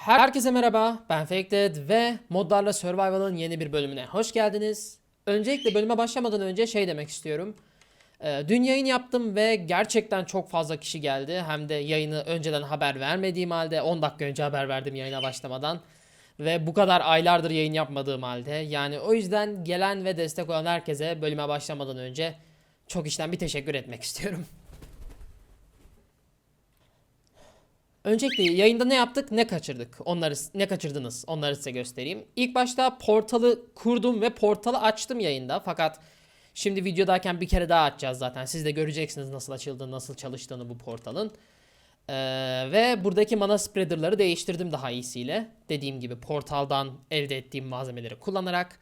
Herkese merhaba, ben Fakedead ve Modlarla Survival'ın yeni bir bölümüne hoş geldiniz. Öncelikle bölüme başlamadan önce şey demek istiyorum. Ee, dün yayın yaptım ve gerçekten çok fazla kişi geldi. Hem de yayını önceden haber vermediğim halde 10 dakika önce haber verdim yayına başlamadan. Ve bu kadar aylardır yayın yapmadığım halde. Yani o yüzden gelen ve destek olan herkese bölüme başlamadan önce çok işten bir teşekkür etmek istiyorum. Öncelikle yayında ne yaptık ne kaçırdık onları ne kaçırdınız onları size göstereyim. İlk başta portalı kurdum ve portalı açtım yayında fakat şimdi videodayken bir kere daha açacağız zaten. Siz de göreceksiniz nasıl açıldığını nasıl çalıştığını bu portalın. Ee, ve buradaki mana spreader'ları değiştirdim daha iyisiyle. Dediğim gibi portaldan elde ettiğim malzemeleri kullanarak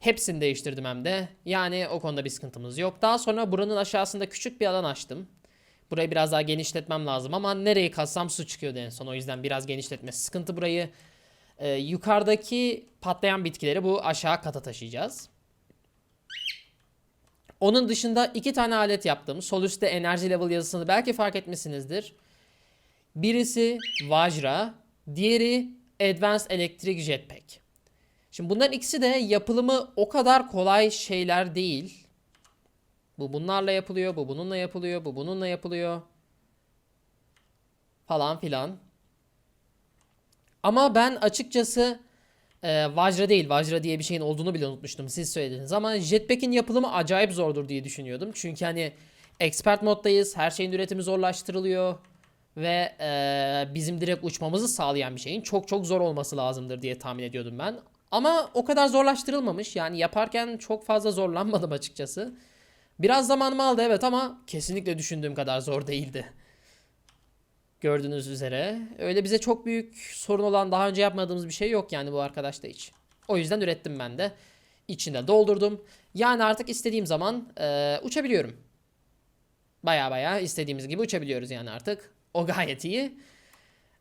hepsini değiştirdim hem de. Yani o konuda bir sıkıntımız yok. Daha sonra buranın aşağısında küçük bir alan açtım. Burayı biraz daha genişletmem lazım ama nereyi kazsam su çıkıyordu en son. O yüzden biraz genişletmesi sıkıntı burayı. Ee, yukarıdaki patlayan bitkileri bu aşağı kata taşıyacağız. Onun dışında iki tane alet yaptım. Sol üstte enerji level yazısını belki fark etmişsinizdir. Birisi Vajra, diğeri Advanced Electric Jetpack. Şimdi bunların ikisi de yapılımı o kadar kolay şeyler değil. Bu bunlarla yapılıyor, bu bununla yapılıyor, bu bununla yapılıyor. Falan filan. Ama ben açıkçası e, Vajra değil, Vajra diye bir şeyin olduğunu bile unutmuştum siz söylediniz. Ama Jetpack'in yapılımı acayip zordur diye düşünüyordum. Çünkü hani expert moddayız, her şeyin üretimi zorlaştırılıyor. Ve e, bizim direkt uçmamızı sağlayan bir şeyin çok çok zor olması lazımdır diye tahmin ediyordum ben. Ama o kadar zorlaştırılmamış. Yani yaparken çok fazla zorlanmadım açıkçası. Biraz zamanımı aldı evet ama kesinlikle düşündüğüm kadar zor değildi. Gördüğünüz üzere. Öyle bize çok büyük sorun olan daha önce yapmadığımız bir şey yok yani bu arkadaşta hiç. O yüzden ürettim ben de. İçinde doldurdum. Yani artık istediğim zaman e, uçabiliyorum. Baya baya istediğimiz gibi uçabiliyoruz yani artık. O gayet iyi.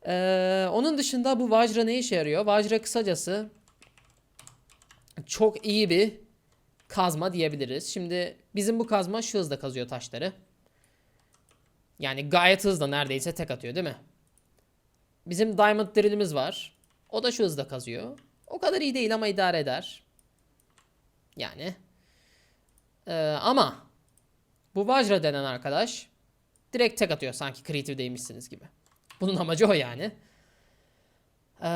E, onun dışında bu Vajra ne işe yarıyor? Vajra kısacası çok iyi bir kazma diyebiliriz. Şimdi bizim bu kazma şu hızda kazıyor taşları. Yani gayet hızlı neredeyse tek atıyor değil mi? Bizim diamond drill'imiz var. O da şu hızda kazıyor. O kadar iyi değil ama idare eder. Yani. Ee, ama bu Vajra denen arkadaş direkt tek atıyor sanki creative'deymişsiniz gibi. Bunun amacı o yani. Ee,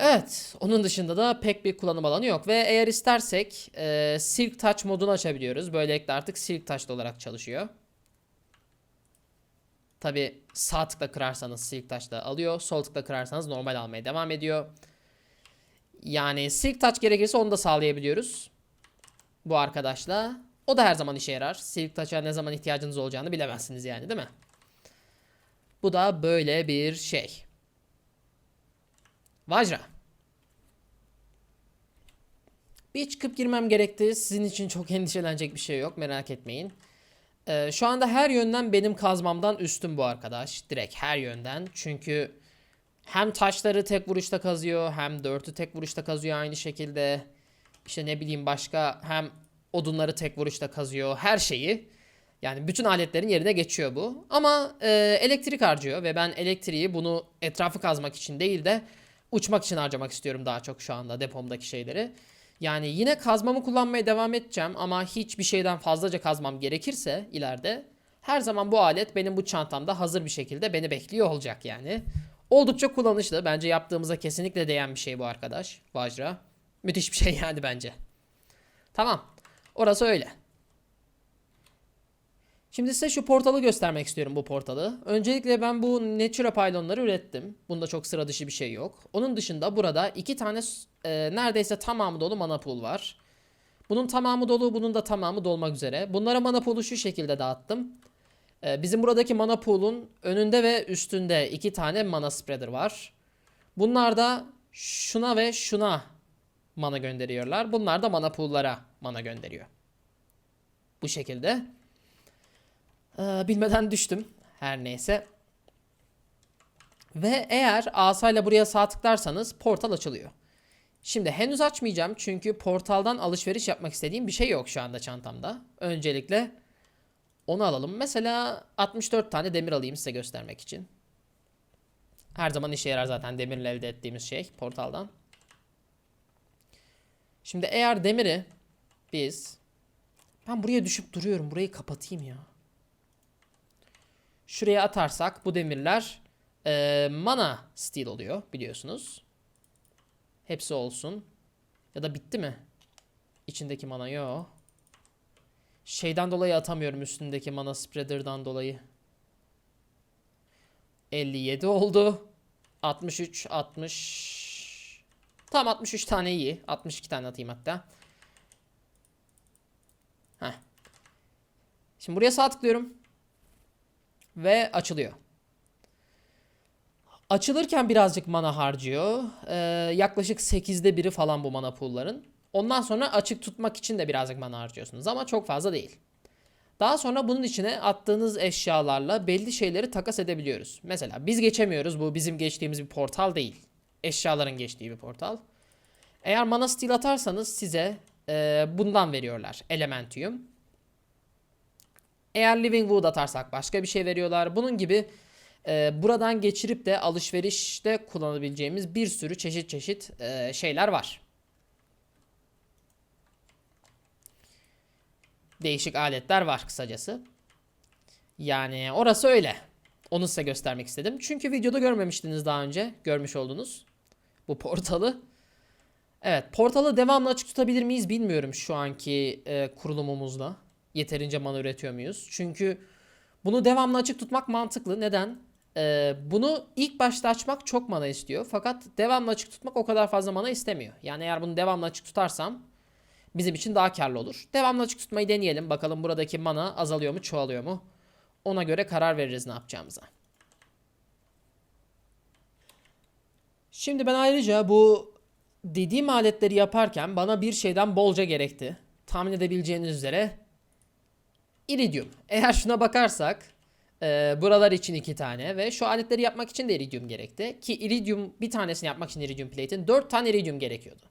evet. Onun dışında da pek bir kullanım alanı yok. Ve eğer istersek e, Silk Touch modunu açabiliyoruz. Böylelikle artık Silk Touch'lı olarak çalışıyor. Tabi sağ tıkla kırarsanız Silk Touch'la alıyor. Sol tıkla kırarsanız normal almaya devam ediyor. Yani Silk Touch gerekirse onu da sağlayabiliyoruz. Bu arkadaşla. O da her zaman işe yarar. Silk Touch'a ne zaman ihtiyacınız olacağını bilemezsiniz yani değil mi? Bu da böyle bir şey. Vajra. Bir çıkıp girmem gerekti. Sizin için çok endişelenecek bir şey yok. Merak etmeyin. Ee, şu anda her yönden benim kazmamdan üstün bu arkadaş. Direkt her yönden. Çünkü hem taşları tek vuruşta kazıyor. Hem dörtü tek vuruşta kazıyor aynı şekilde. İşte ne bileyim başka hem odunları tek vuruşta kazıyor. Her şeyi. Yani bütün aletlerin yerine geçiyor bu. Ama e, elektrik harcıyor ve ben elektriği bunu etrafı kazmak için değil de uçmak için harcamak istiyorum daha çok şu anda depomdaki şeyleri. Yani yine kazmamı kullanmaya devam edeceğim ama hiçbir şeyden fazlaca kazmam gerekirse ileride her zaman bu alet benim bu çantamda hazır bir şekilde beni bekliyor olacak yani. Oldukça kullanışlı. Bence yaptığımıza kesinlikle değen bir şey bu arkadaş. Vajra. Müthiş bir şey yani bence. Tamam. Orası öyle. Şimdi size şu portalı göstermek istiyorum bu portalı. Öncelikle ben bu Natura Pylon'ları ürettim. Bunda çok sıra dışı bir şey yok. Onun dışında burada iki tane e, neredeyse tamamı dolu mana pool var. Bunun tamamı dolu, bunun da tamamı dolmak üzere. Bunlara mana pool'u şu şekilde dağıttım. E, bizim buradaki mana pool'un önünde ve üstünde iki tane mana spreader var. Bunlar da şuna ve şuna mana gönderiyorlar. Bunlar da mana pool'lara mana gönderiyor. Bu şekilde. Ee, bilmeden düştüm. Her neyse. Ve eğer asayla buraya sağ tıklarsanız portal açılıyor. Şimdi henüz açmayacağım çünkü portaldan alışveriş yapmak istediğim bir şey yok şu anda çantamda. Öncelikle onu alalım. Mesela 64 tane demir alayım size göstermek için. Her zaman işe yarar zaten demirle elde ettiğimiz şey portaldan. Şimdi eğer demiri biz ben buraya düşüp duruyorum. Burayı kapatayım ya. Şuraya atarsak bu demirler eee, mana steel oluyor biliyorsunuz. Hepsi olsun. Ya da bitti mi? İçindeki mana yok. Şeyden dolayı atamıyorum üstündeki mana spreader'dan dolayı. 57 oldu. 63, 60. Tam 63 tane iyi. 62 tane atayım hatta. Heh. Şimdi buraya sağ tıklıyorum. Ve açılıyor. Açılırken birazcık mana harcıyor. Ee, yaklaşık 8'de biri falan bu mana pool'ların. Ondan sonra açık tutmak için de birazcık mana harcıyorsunuz ama çok fazla değil. Daha sonra bunun içine attığınız eşyalarla belli şeyleri takas edebiliyoruz. Mesela biz geçemiyoruz. Bu bizim geçtiğimiz bir portal değil. Eşyaların geçtiği bir portal. Eğer mana steel atarsanız size e, bundan veriyorlar. Elementium. Eğer Living Wood atarsak başka bir şey veriyorlar. Bunun gibi e, buradan geçirip de alışverişte kullanabileceğimiz bir sürü çeşit çeşit e, şeyler var. Değişik aletler var kısacası. Yani orası öyle. Onu size göstermek istedim. Çünkü videoda görmemiştiniz daha önce. Görmüş oldunuz. Bu portalı. Evet portalı devamlı açık tutabilir miyiz bilmiyorum şu anki e, kurulumumuzla. Yeterince mana üretiyor muyuz? Çünkü bunu devamlı açık tutmak mantıklı. Neden? E, bunu ilk başta açmak çok mana istiyor. Fakat devamlı açık tutmak o kadar fazla mana istemiyor. Yani eğer bunu devamlı açık tutarsam bizim için daha karlı olur. Devamlı açık tutmayı deneyelim. Bakalım buradaki mana azalıyor mu çoğalıyor mu? Ona göre karar veririz ne yapacağımıza. Şimdi ben ayrıca bu dediğim aletleri yaparken bana bir şeyden bolca gerekti. Tahmin edebileceğiniz üzere iridium. Eğer şuna bakarsak e, buralar için iki tane ve şu aletleri yapmak için de iridium gerekti. Ki iridium bir tanesini yapmak için iridium plate'in dört tane iridium gerekiyordu.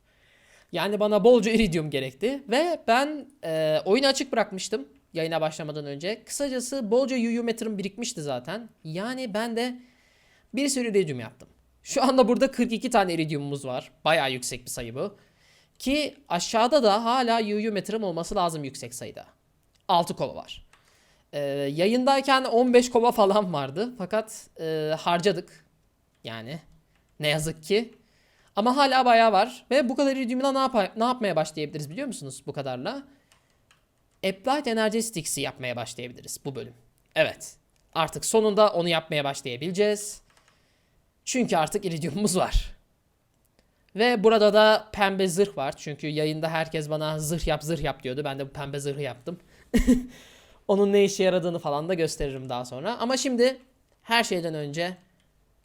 Yani bana bolca iridium gerekti ve ben e, oyunu açık bırakmıştım yayına başlamadan önce. Kısacası bolca UU meter'ım birikmişti zaten. Yani ben de bir sürü iridium yaptım. Şu anda burada 42 tane iridiumumuz var. Bayağı yüksek bir sayı bu. Ki aşağıda da hala UU meter'ım olması lazım yüksek sayıda. 6 kova var. Ee, yayındayken 15 kova falan vardı. Fakat e, harcadık. Yani ne yazık ki. Ama hala bayağı var. Ve bu kadar iridiumla ne, yap- ne yapmaya başlayabiliriz biliyor musunuz bu kadarla? Applied Energy Sticks'i yapmaya başlayabiliriz bu bölüm. Evet. Artık sonunda onu yapmaya başlayabileceğiz. Çünkü artık iridiumumuz var. Ve burada da pembe zırh var. Çünkü yayında herkes bana zırh yap zırh yap diyordu. Ben de bu pembe zırhı yaptım. Onun ne işe yaradığını falan da gösteririm daha sonra. Ama şimdi her şeyden önce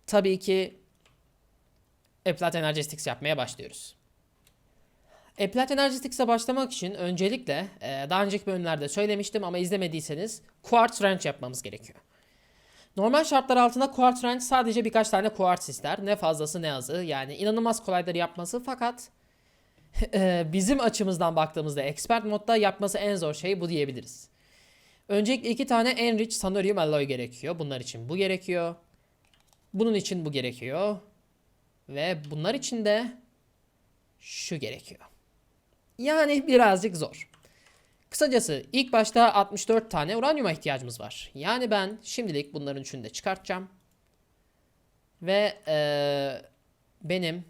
tabii ki Applied Energy Sticks yapmaya başlıyoruz. Applied Energy Sticks'e başlamak için öncelikle e, daha önceki bölümlerde söylemiştim ama izlemediyseniz Quartz Wrench yapmamız gerekiyor. Normal şartlar altında Quartz Wrench sadece birkaç tane quartz ister. Ne fazlası ne azı. Yani inanılmaz kolaydır yapması fakat bizim açımızdan baktığımızda expert modda yapması en zor şey bu diyebiliriz. Öncelikle iki tane enrich sanurium alloy gerekiyor. Bunlar için bu gerekiyor. Bunun için bu gerekiyor. Ve bunlar için de şu gerekiyor. Yani birazcık zor. Kısacası ilk başta 64 tane uranyuma ihtiyacımız var. Yani ben şimdilik bunların üçünü de çıkartacağım. Ve eee, benim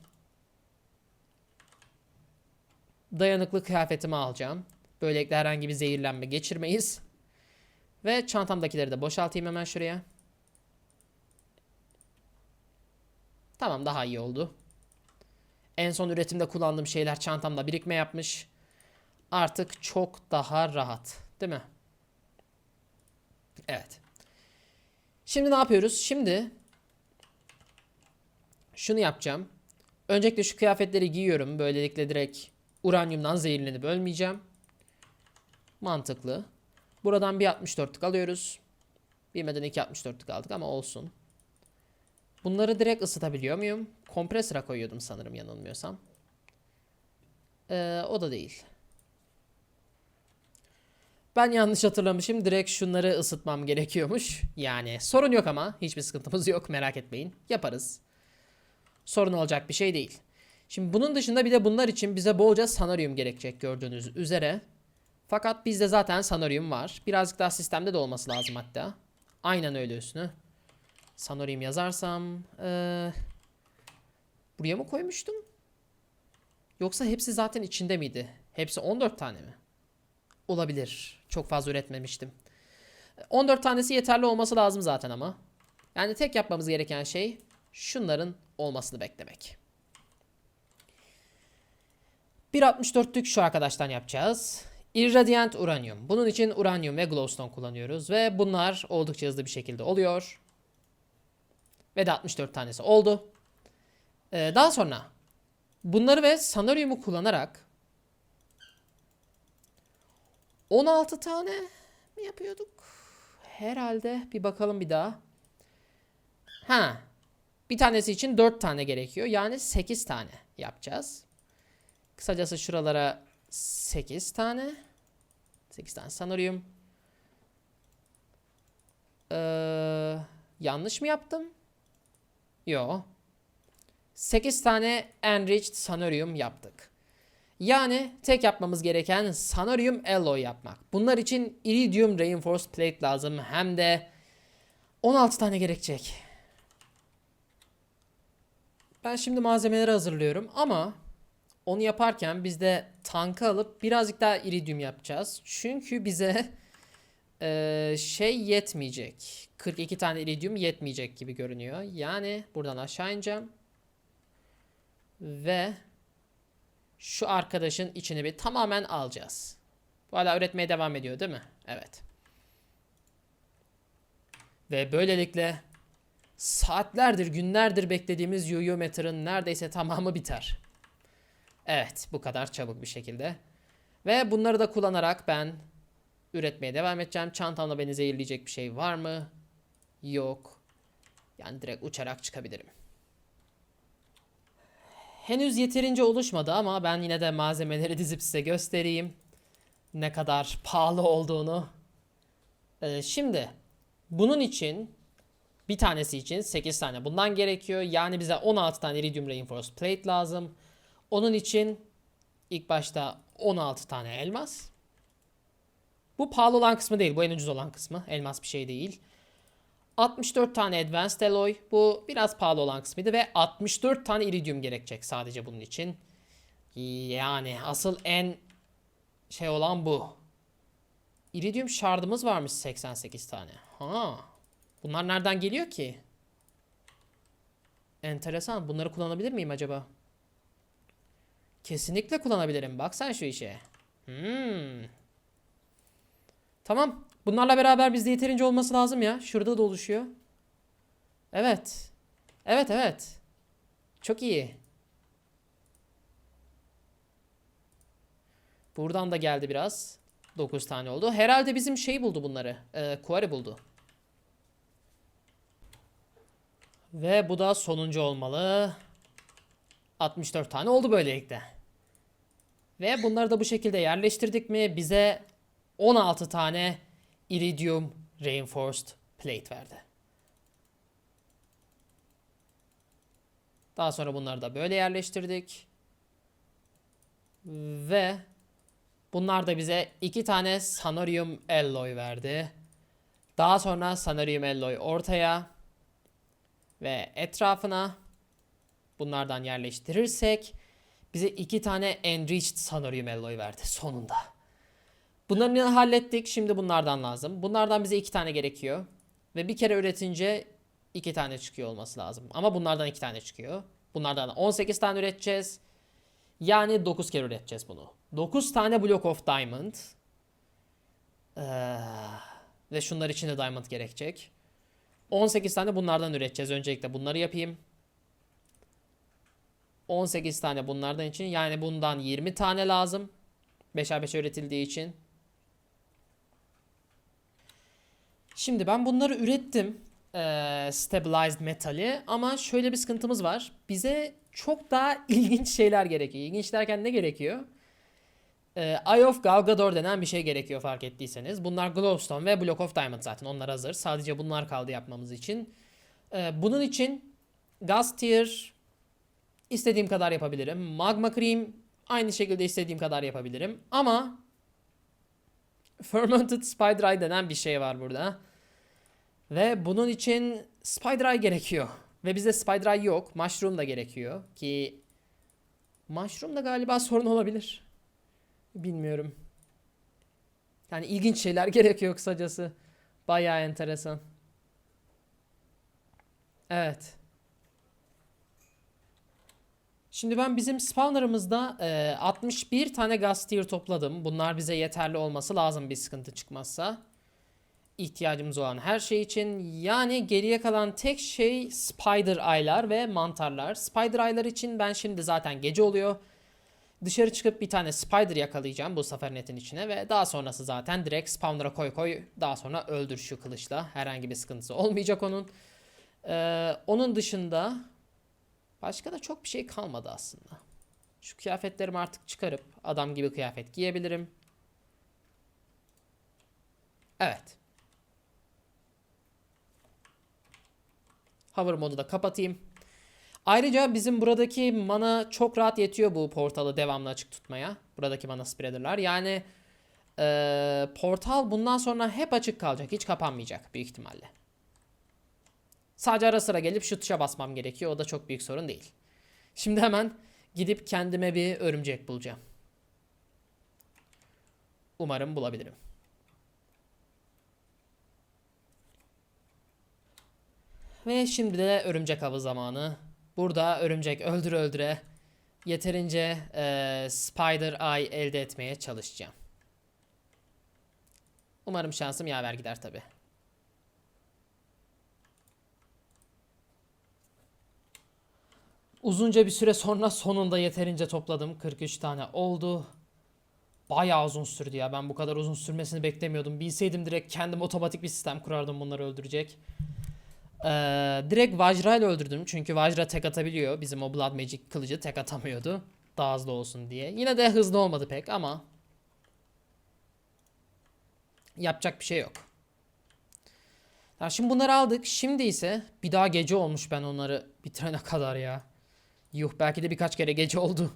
dayanıklı kıyafetimi alacağım. Böylelikle herhangi bir zehirlenme geçirmeyiz. Ve çantamdakileri de boşaltayım hemen şuraya. Tamam daha iyi oldu. En son üretimde kullandığım şeyler çantamda birikme yapmış. Artık çok daha rahat. Değil mi? Evet. Şimdi ne yapıyoruz? Şimdi şunu yapacağım. Öncelikle şu kıyafetleri giyiyorum. Böylelikle direkt uranyumdan zehirlenip ölmeyeceğim. Mantıklı. Buradan bir 64'lük alıyoruz. Bilmeden iki 64'lük aldık ama olsun. Bunları direkt ısıtabiliyor muyum? Kompresöre koyuyordum sanırım yanılmıyorsam. Ee, o da değil. Ben yanlış hatırlamışım. Direkt şunları ısıtmam gerekiyormuş. Yani sorun yok ama. Hiçbir sıkıntımız yok. Merak etmeyin. Yaparız. Sorun olacak bir şey değil. Şimdi bunun dışında bir de bunlar için bize bolca sanaryum gerekecek gördüğünüz üzere. Fakat bizde zaten sanaryum var. Birazcık daha sistemde de olması lazım hatta. Aynen öyle üstüne. Sanaryum yazarsam... eee, buraya mı koymuştum? Yoksa hepsi zaten içinde miydi? Hepsi 14 tane mi? Olabilir. Çok fazla üretmemiştim. 14 tanesi yeterli olması lazım zaten ama. Yani tek yapmamız gereken şey şunların olmasını beklemek. 1.64'lük şu arkadaştan yapacağız. Irradiant uranyum. Bunun için uranyum ve glowstone kullanıyoruz ve bunlar oldukça hızlı bir şekilde oluyor. Ve de 64 tanesi oldu. Ee, daha sonra bunları ve sanaryumu kullanarak 16 tane mi yapıyorduk? Herhalde bir bakalım bir daha. Ha. Bir tanesi için 4 tane gerekiyor. Yani 8 tane yapacağız. Kısacası şuralara 8 tane. 8 tane sanaryum. Ee, yanlış mı yaptım? Yo. 8 tane enriched sanaryum yaptık. Yani tek yapmamız gereken sanaryum alloy yapmak. Bunlar için iridium reinforced plate lazım. Hem de 16 tane gerekecek. Ben şimdi malzemeleri hazırlıyorum ama onu yaparken biz de tankı alıp birazcık daha iridium yapacağız. Çünkü bize eee, şey yetmeyecek. 42 tane iridium yetmeyecek gibi görünüyor. Yani buradan aşağı ineceğim. Ve şu arkadaşın içini bir tamamen alacağız. Bu hala üretmeye devam ediyor değil mi? Evet. Ve böylelikle saatlerdir, günlerdir beklediğimiz Yu-Yu Matter'ın neredeyse tamamı biter. Evet, bu kadar çabuk bir şekilde. Ve bunları da kullanarak ben üretmeye devam edeceğim. Çantamda beni zehirleyecek bir şey var mı? Yok. Yani direkt uçarak çıkabilirim. Henüz yeterince oluşmadı ama ben yine de malzemeleri dizip size göstereyim. Ne kadar pahalı olduğunu. Ee, şimdi bunun için bir tanesi için 8 tane bundan gerekiyor. Yani bize 16 tane iridium reinforced plate lazım. Onun için ilk başta 16 tane elmas. Bu pahalı olan kısmı değil. Bu en ucuz olan kısmı. Elmas bir şey değil. 64 tane Advanced Alloy. Bu biraz pahalı olan kısmıydı ve 64 tane Iridium gerekecek sadece bunun için. Yani asıl en şey olan bu. Iridium shardımız varmış 88 tane. Ha. Bunlar nereden geliyor ki? Enteresan. Bunları kullanabilir miyim acaba? Kesinlikle kullanabilirim. Bak sen şu işe. Hmm. Tamam. Bunlarla beraber bizde yeterince olması lazım ya. Şurada da oluşuyor. Evet. Evet evet. Çok iyi. Buradan da geldi biraz. 9 tane oldu. Herhalde bizim şey buldu bunları. Ee, Quarry buldu. Ve bu da sonuncu olmalı. 64 tane oldu böylelikle. Ve bunları da bu şekilde yerleştirdik mi bize 16 tane iridium reinforced plate verdi. Daha sonra bunları da böyle yerleştirdik. Ve bunlar da bize iki tane sanaryum alloy verdi. Daha sonra sanaryum alloy ortaya ve etrafına bunlardan yerleştirirsek bize iki tane enriched sanaryum alloy verdi sonunda. Bunları hallettik. Şimdi bunlardan lazım. Bunlardan bize iki tane gerekiyor. Ve bir kere üretince iki tane çıkıyor olması lazım. Ama bunlardan iki tane çıkıyor. Bunlardan 18 tane üreteceğiz. Yani 9 kere üreteceğiz bunu. 9 tane block of diamond. Ee, ve şunlar için de diamond gerekecek. 18 tane bunlardan üreteceğiz. Öncelikle bunları yapayım. 18 tane bunlardan için. Yani bundan 20 tane lazım. 5'er 5 üretildiği için. Şimdi ben bunları ürettim. Ee, stabilized metali ama şöyle bir sıkıntımız var. Bize çok daha ilginç şeyler gerekiyor. İlginç derken ne gerekiyor? e, Eye of Galgador denen bir şey gerekiyor fark ettiyseniz. Bunlar Glowstone ve Block of Diamond zaten onlar hazır. Sadece bunlar kaldı yapmamız için. E, bunun için Gaz Tier istediğim kadar yapabilirim. Magma Cream aynı şekilde istediğim kadar yapabilirim. Ama Fermented Spider Eye denen bir şey var burada. Ve bunun için Spider Eye gerekiyor. Ve bizde Spider Eye yok. Mushroom da gerekiyor. Ki Mushroom da galiba sorun olabilir. Bilmiyorum. Yani ilginç şeyler gerekiyor kısacası. Bayağı enteresan. Evet. Şimdi ben bizim spawner'ımızda e, 61 tane gas tier topladım. Bunlar bize yeterli olması lazım bir sıkıntı çıkmazsa. İhtiyacımız olan her şey için. Yani geriye kalan tek şey spider aylar ve mantarlar. Spider aylar için ben şimdi zaten gece oluyor. Dışarı çıkıp bir tane spider yakalayacağım bu sefer netin içine ve daha sonrası zaten direkt spawner'a koy koy daha sonra öldür şu kılıçla. Herhangi bir sıkıntısı olmayacak onun. Ee, onun dışında başka da çok bir şey kalmadı aslında. Şu kıyafetlerimi artık çıkarıp adam gibi kıyafet giyebilirim. Evet. Hover modu da kapatayım. Ayrıca bizim buradaki mana çok rahat yetiyor bu portalı devamlı açık tutmaya. Buradaki mana spreader'lar. Yani eee, portal bundan sonra hep açık kalacak. Hiç kapanmayacak büyük ihtimalle. Sadece ara sıra gelip şu tuşa basmam gerekiyor. O da çok büyük sorun değil. Şimdi hemen gidip kendime bir örümcek bulacağım. Umarım bulabilirim. Ve şimdi de örümcek avı zamanı. Burada örümcek öldüre öldüre yeterince eee, Spider Eye elde etmeye çalışacağım. Umarım şansım yaver gider tabi. Uzunca bir süre sonra sonunda yeterince topladım. 43 tane oldu. Bayağı uzun sürdü ya. Ben bu kadar uzun sürmesini beklemiyordum. Bilseydim direkt kendim otomatik bir sistem kurardım bunları öldürecek. Ee, direkt Vajra ile öldürdüm. Çünkü Vajra tek atabiliyor. Bizim o Blood Magic kılıcı tek atamıyordu. Daha hızlı olsun diye. Yine de hızlı olmadı pek ama. Yapacak bir şey yok. Ya şimdi bunları aldık. Şimdi ise bir daha gece olmuş ben onları bitirene kadar ya. Yuh belki de birkaç kere gece oldu.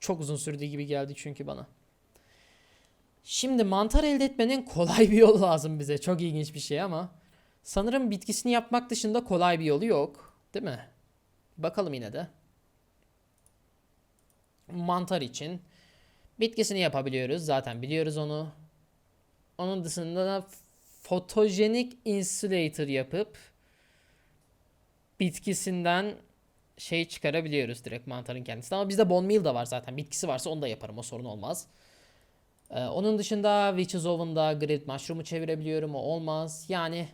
Çok uzun sürdüğü gibi geldi çünkü bana. Şimdi mantar elde etmenin kolay bir yolu lazım bize. Çok ilginç bir şey ama. Sanırım bitkisini yapmak dışında kolay bir yolu yok. Değil mi? Bakalım yine de. Mantar için bitkisini yapabiliyoruz. Zaten biliyoruz onu. Onun dışında da fotojenik insulator yapıp bitkisinden şey çıkarabiliyoruz direkt mantarın kendisinden. Ama bizde bone meal da var zaten. Bitkisi varsa onu da yaparım. O sorun olmaz. Ee, onun dışında Witch's Oven'da Grilled Mushroom'u çevirebiliyorum. O olmaz. Yani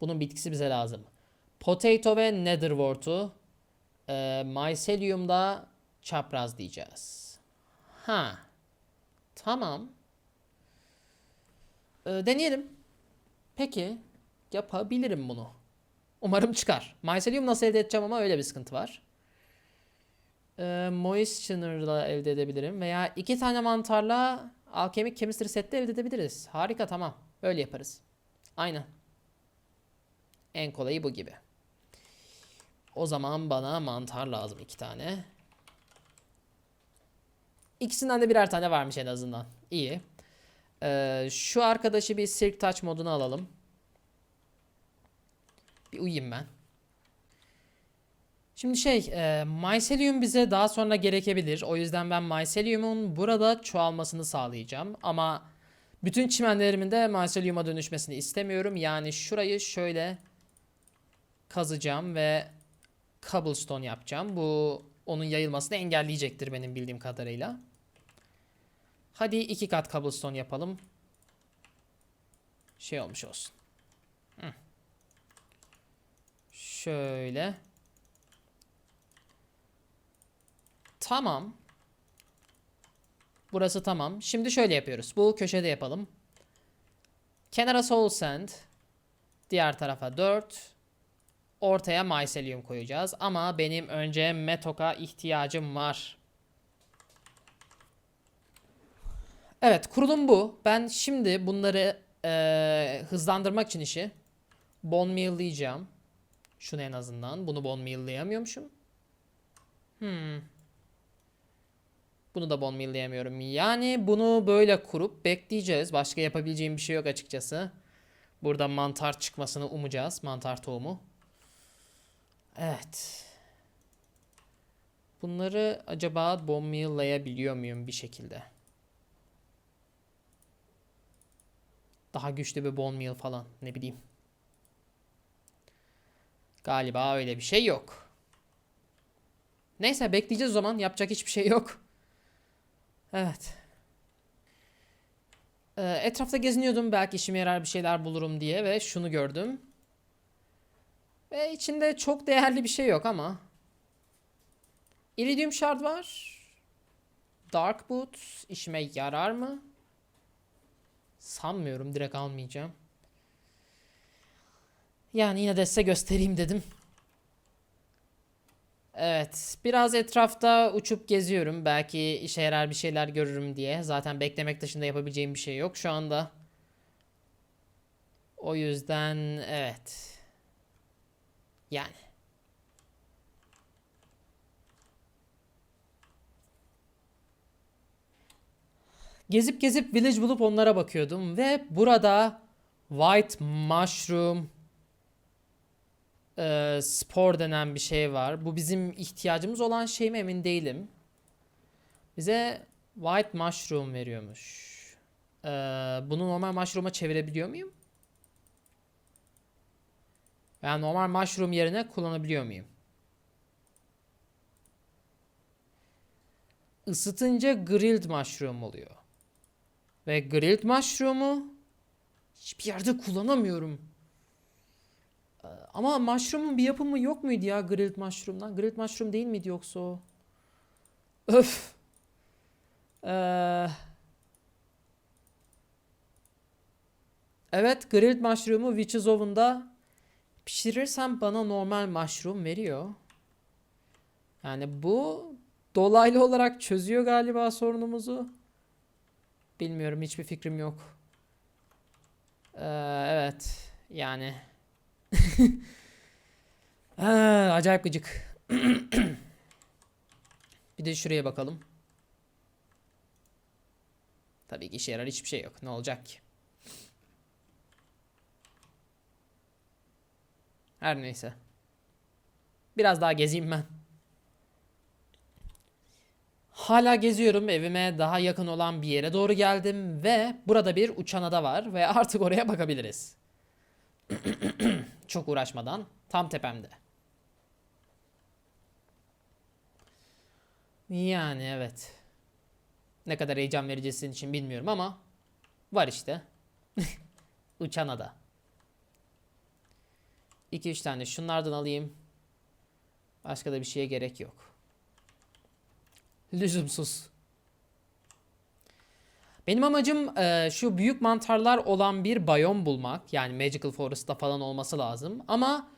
bunun bitkisi bize lazım. Potato ve Netherwort'u e, Mycelium'da çapraz diyeceğiz. Ha. Tamam. Ee, deneyelim. Peki. Yapabilirim bunu. Umarım çıkar. Mycelium nasıl elde edeceğim ama öyle bir sıkıntı var. Ee, Moisture'la elde edebilirim. Veya iki tane mantarla Alchemic Chemistry sette elde edebiliriz. Harika tamam. Öyle yaparız. Aynen. En kolayı bu gibi. O zaman bana mantar lazım iki tane. İkisinden de birer tane varmış en azından. İyi. Ee, şu arkadaşı bir Silk Touch moduna alalım. Bir uyuyayım ben. Şimdi şey, e, Mycelium bize daha sonra gerekebilir. O yüzden ben Mycelium'un burada çoğalmasını sağlayacağım. Ama bütün çimenlerimin de Mycelium'a dönüşmesini istemiyorum. Yani şurayı şöyle kazacağım ve cobblestone yapacağım. Bu onun yayılmasını engelleyecektir benim bildiğim kadarıyla. Hadi iki kat cobblestone yapalım. Şey olmuş olsun. Hı. Şöyle. Tamam. Burası tamam. Şimdi şöyle yapıyoruz. Bu köşede yapalım. Kenara soul sand. Diğer tarafa 4. Ortaya mycelium koyacağız. Ama benim önce metok'a ihtiyacım var. Evet kurulum bu. Ben şimdi bunları eee, hızlandırmak için işi bone meal'layacağım. Şunu en azından. Bunu bone meal'layamıyormuşum. Hmm. Bunu da bone meal'layamıyorum. Yani bunu böyle kurup bekleyeceğiz. Başka yapabileceğim bir şey yok açıkçası. Burada mantar çıkmasını umacağız. Mantar tohumu. Evet. Bunları acaba bone meal'layabiliyor muyum bir şekilde? Daha güçlü bir bone meal falan ne bileyim. Galiba öyle bir şey yok. Neyse bekleyeceğiz o zaman. Yapacak hiçbir şey yok. Evet. Ee, etrafta geziniyordum belki işime yarar bir şeyler bulurum diye ve şunu gördüm. Ve içinde çok değerli bir şey yok ama. Iridium shard var. Dark boots işime yarar mı? Sanmıyorum direkt almayacağım. Yani yine de size göstereyim dedim. Evet, biraz etrafta uçup geziyorum. Belki işe yarar bir şeyler görürüm diye. Zaten beklemek dışında yapabileceğim bir şey yok şu anda. O yüzden evet. Yani. Gezip gezip village bulup onlara bakıyordum ve burada white mushroom e, spor denen bir şey var. Bu bizim ihtiyacımız olan şey mi emin değilim. Bize white mushroom veriyormuş. E, bunu normal mushroom'a çevirebiliyor muyum? Veya normal mushroom yerine kullanabiliyor muyum? Isıtınca grilled mushroom oluyor. Ve grilled mushroom'u hiçbir yerde kullanamıyorum. Ama mushroom'un bir yapımı yok muydu ya grilled mushroom'dan? Grilled mushroom değil miydi yoksa o? Öf. Ee, evet grilled mushroom'u Witch's Oven'da pişirirsem bana normal mushroom veriyor. Yani bu dolaylı olarak çözüyor galiba sorunumuzu. Bilmiyorum hiçbir fikrim yok. Ee, evet yani. Ha, acayip gıcık. bir de şuraya bakalım. Tabii ki işe yarar hiçbir şey yok. Ne olacak ki? Her neyse. Biraz daha gezeyim ben. Hala geziyorum. Evime daha yakın olan bir yere doğru geldim ve burada bir uçan ada var ve artık oraya bakabiliriz. Çok uğraşmadan tam tepemde. Yani evet. Ne kadar heyecan verici sizin için bilmiyorum ama var işte. Uçan ada. 2-3 tane şunlardan alayım. Başka da bir şeye gerek yok. Lüzumsuz. Benim amacım e, şu büyük mantarlar olan bir biyom bulmak. Yani Magical Forest'ta falan olması lazım. Ama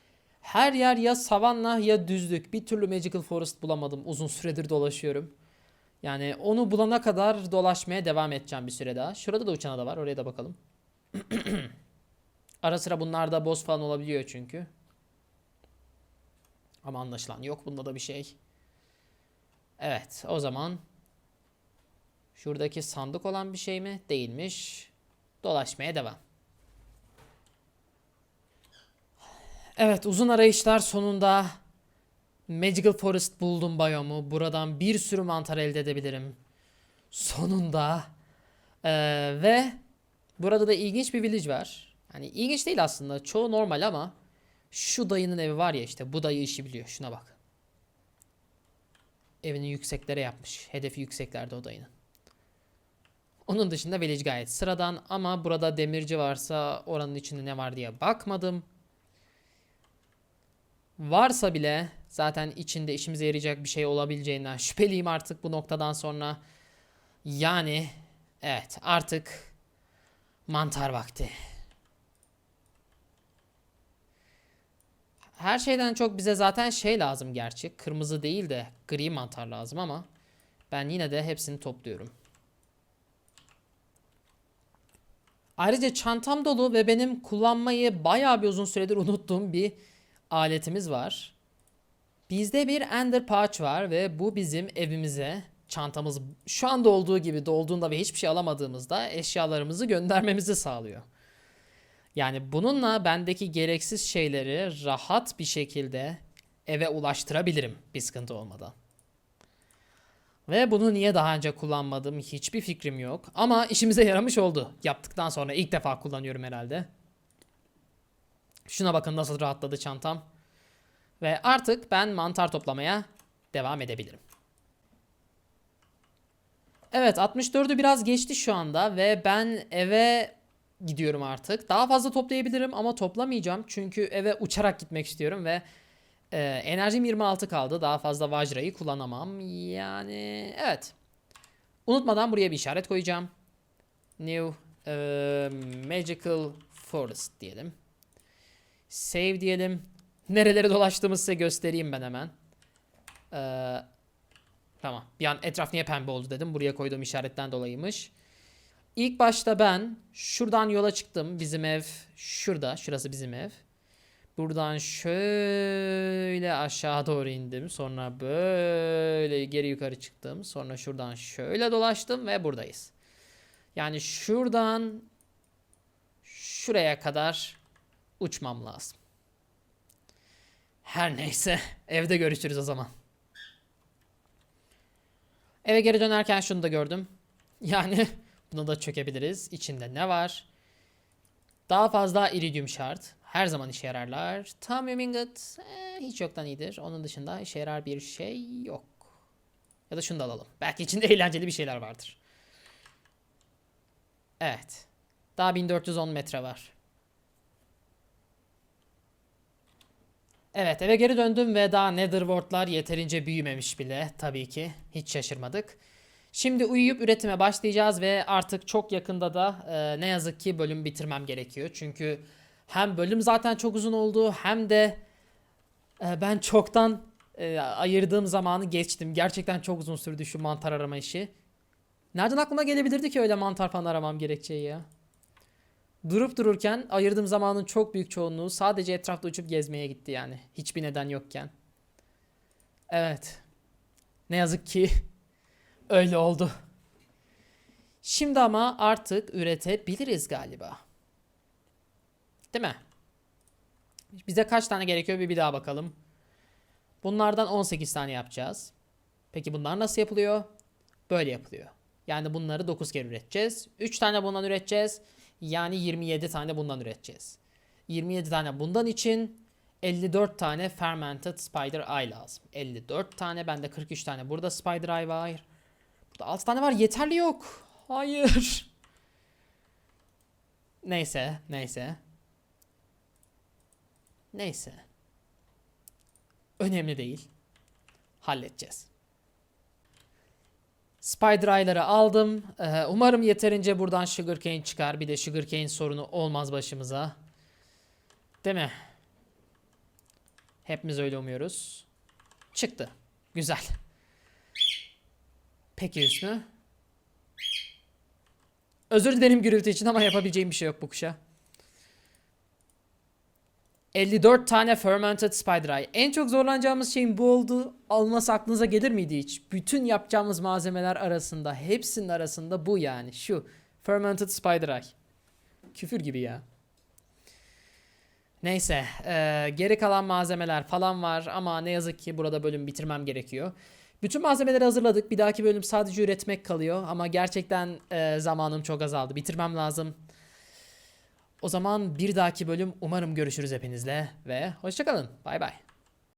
her yer ya savanna ya düzlük. Bir türlü Magical Forest bulamadım. Uzun süredir dolaşıyorum. Yani onu bulana kadar dolaşmaya devam edeceğim bir süre daha. Şurada da uçan ada var. Oraya da bakalım. Ara sıra bunlarda boss falan olabiliyor çünkü. Ama anlaşılan yok bunda da bir şey. Evet o zaman şuradaki sandık olan bir şey mi? Değilmiş. Dolaşmaya devam. Evet uzun arayışlar sonunda Magical Forest buldum biyomu. Buradan bir sürü mantar elde edebilirim. Sonunda. Ee, ve burada da ilginç bir village var. Hani ilginç değil aslında. Çoğu normal ama şu dayının evi var ya işte bu dayı işi biliyor. Şuna bak. Evini yükseklere yapmış. Hedefi yükseklerde o dayının. Onun dışında village gayet sıradan ama burada demirci varsa oranın içinde ne var diye bakmadım. Varsa bile zaten içinde işimize yarayacak bir şey olabileceğinden şüpheliyim artık bu noktadan sonra. Yani evet artık mantar vakti. Her şeyden çok bize zaten şey lazım gerçi. Kırmızı değil de gri mantar lazım ama ben yine de hepsini topluyorum. Ayrıca çantam dolu ve benim kullanmayı bayağı bir uzun süredir unuttuğum bir aletimiz var. Bizde bir Ender Pouch var ve bu bizim evimize çantamız şu anda olduğu gibi dolduğunda ve hiçbir şey alamadığımızda eşyalarımızı göndermemizi sağlıyor. Yani bununla bendeki gereksiz şeyleri rahat bir şekilde eve ulaştırabilirim bir sıkıntı olmadan. Ve bunu niye daha önce kullanmadım hiçbir fikrim yok. Ama işimize yaramış oldu. Yaptıktan sonra ilk defa kullanıyorum herhalde. Şuna bakın nasıl rahatladı çantam. Ve artık ben mantar toplamaya devam edebilirim. Evet 64'ü biraz geçti şu anda ve ben eve gidiyorum artık. Daha fazla toplayabilirim ama toplamayacağım. Çünkü eve uçarak gitmek istiyorum ve e, enerjim 26 kaldı. Daha fazla Vajra'yı kullanamam. Yani evet. Unutmadan buraya bir işaret koyacağım. New e, Magical Forest diyelim. Save diyelim. Nerelere dolaştığımı size göstereyim ben hemen. Ee, tamam. Bir an etraf niye pembe oldu dedim. Buraya koyduğum işaretten dolayıymış. İlk başta ben şuradan yola çıktım. Bizim ev şurada. Şurası bizim ev. Buradan şöyle aşağı doğru indim. Sonra böyle geri yukarı çıktım. Sonra şuradan şöyle dolaştım ve buradayız. Yani şuradan şuraya kadar uçmam lazım. Her neyse. Evde görüşürüz o zaman. Eve geri dönerken şunu da gördüm. Yani bunu da çökebiliriz. İçinde ne var? Daha fazla iridium şart. Her zaman işe yararlar. Tamium ingot eh, hiç yoktan iyidir. Onun dışında işe yarar bir şey yok. Ya da şunu da alalım. Belki içinde eğlenceli bir şeyler vardır. Evet. Daha 1410 metre var. Evet eve geri döndüm ve daha Netherworld'lar yeterince büyümemiş bile tabii ki. Hiç şaşırmadık. Şimdi uyuyup üretime başlayacağız ve artık çok yakında da e, ne yazık ki bölüm bitirmem gerekiyor. Çünkü hem bölüm zaten çok uzun oldu hem de e, ben çoktan e, ayırdığım zamanı geçtim. Gerçekten çok uzun sürdü şu mantar arama işi. Nereden aklıma gelebilirdi ki öyle mantar falan aramam gerekeceği ya? Durup dururken ayırdığım zamanın çok büyük çoğunluğu sadece etrafta uçup gezmeye gitti yani. Hiçbir neden yokken. Evet. Ne yazık ki öyle oldu. Şimdi ama artık üretebiliriz galiba. Değil mi? Bize kaç tane gerekiyor bir bir daha bakalım. Bunlardan 18 tane yapacağız. Peki bunlar nasıl yapılıyor? Böyle yapılıyor. Yani bunları 9 kere üreteceğiz. 3 tane bundan üreteceğiz. Yani 27 tane bundan üreteceğiz. 27 tane bundan için 54 tane fermented spider eye lazım. 54 tane bende 43 tane burada spider eye var. Burada 6 tane var yeterli yok. Hayır. Neyse neyse. Neyse. Önemli değil. Halledeceğiz. Spider Eye'ları aldım. Ee, umarım yeterince buradan Sugarcane çıkar. Bir de Sugarcane sorunu olmaz başımıza. Değil mi? Hepimiz öyle umuyoruz. Çıktı. Güzel. Peki Hüsnü. Özür dilerim gürültü için ama yapabileceğim bir şey yok bu kuşa. 54 tane fermented spider eye. En çok zorlanacağımız şeyin bu oldu. Alması aklınıza gelir miydi hiç? Bütün yapacağımız malzemeler arasında, hepsinin arasında bu yani. Şu fermented spider eye. Küfür gibi ya. Neyse, e, geri kalan malzemeler falan var ama ne yazık ki burada bölüm bitirmem gerekiyor. Bütün malzemeleri hazırladık. Bir dahaki bölüm sadece üretmek kalıyor ama gerçekten e, zamanım çok azaldı. Bitirmem lazım. O zaman bir dahaki bölüm umarım görüşürüz hepinizle ve hoşçakalın. Bay bay.